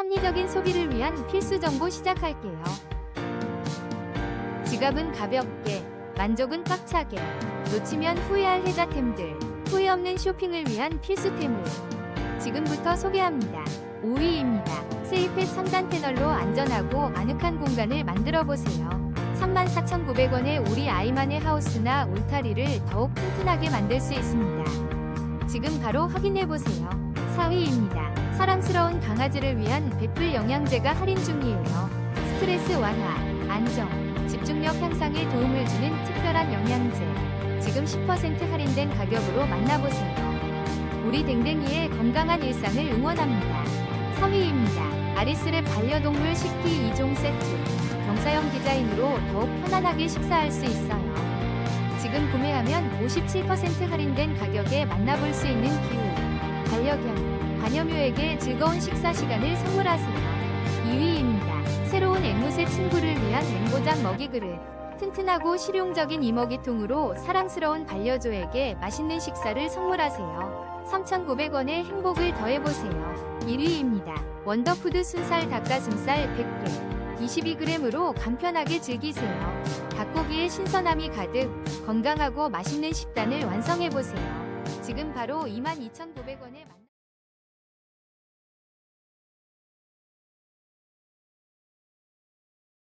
합리적인 소비를 위한 필수 정보 시작할게요. 지갑은 가볍게, 만족은 꽉차게, 놓치면 후회할 혜자템들, 후회 없는 쇼핑을 위한 필수템을 지금부터 소개합니다. 5위입니다. 세이펫 3단 패널로 안전하고 아늑한 공간을 만들어 보세요. 34,900원에 우리 아이만의 하우스나 울타리를 더욱 튼튼하게 만들 수 있습니다. 지금 바로 확인해 보세요. 4위입니다. 사랑스러운 강아지를 위한 베풀 영양제가 할인 중이에요. 스트레스 완화, 안정, 집중력 향상에 도움을 주는 특별한 영양제. 지금 10% 할인된 가격으로 만나보세요. 우리 댕댕이의 건강한 일상을 응원합니다. 3위입니다. 아리스랩 반려동물 식기 2종 세트. 경사형 디자인으로 더욱 편안하게 식사할 수 있어요. 지금 구매하면 57% 할인된 가격에 만나볼 수 있는 기회. 반려견, 반려묘에게 즐거운 식사 시간을 선물하세요. 2위입니다. 새로운 앵무새 친구를 위한 앵보장 먹이 그릇. 튼튼하고 실용적인 이먹이통으로 사랑스러운 반려조에게 맛있는 식사를 선물하세요. 3,900원의 행복을 더해보세요. 1위입니다. 원더푸드 순살 닭가슴살 100개. 22g으로 간편하게 즐기세요. 닭고기의 신선함이 가득 건강하고 맛있는 식단을 완성해보세요. 지금 바로 22,900원에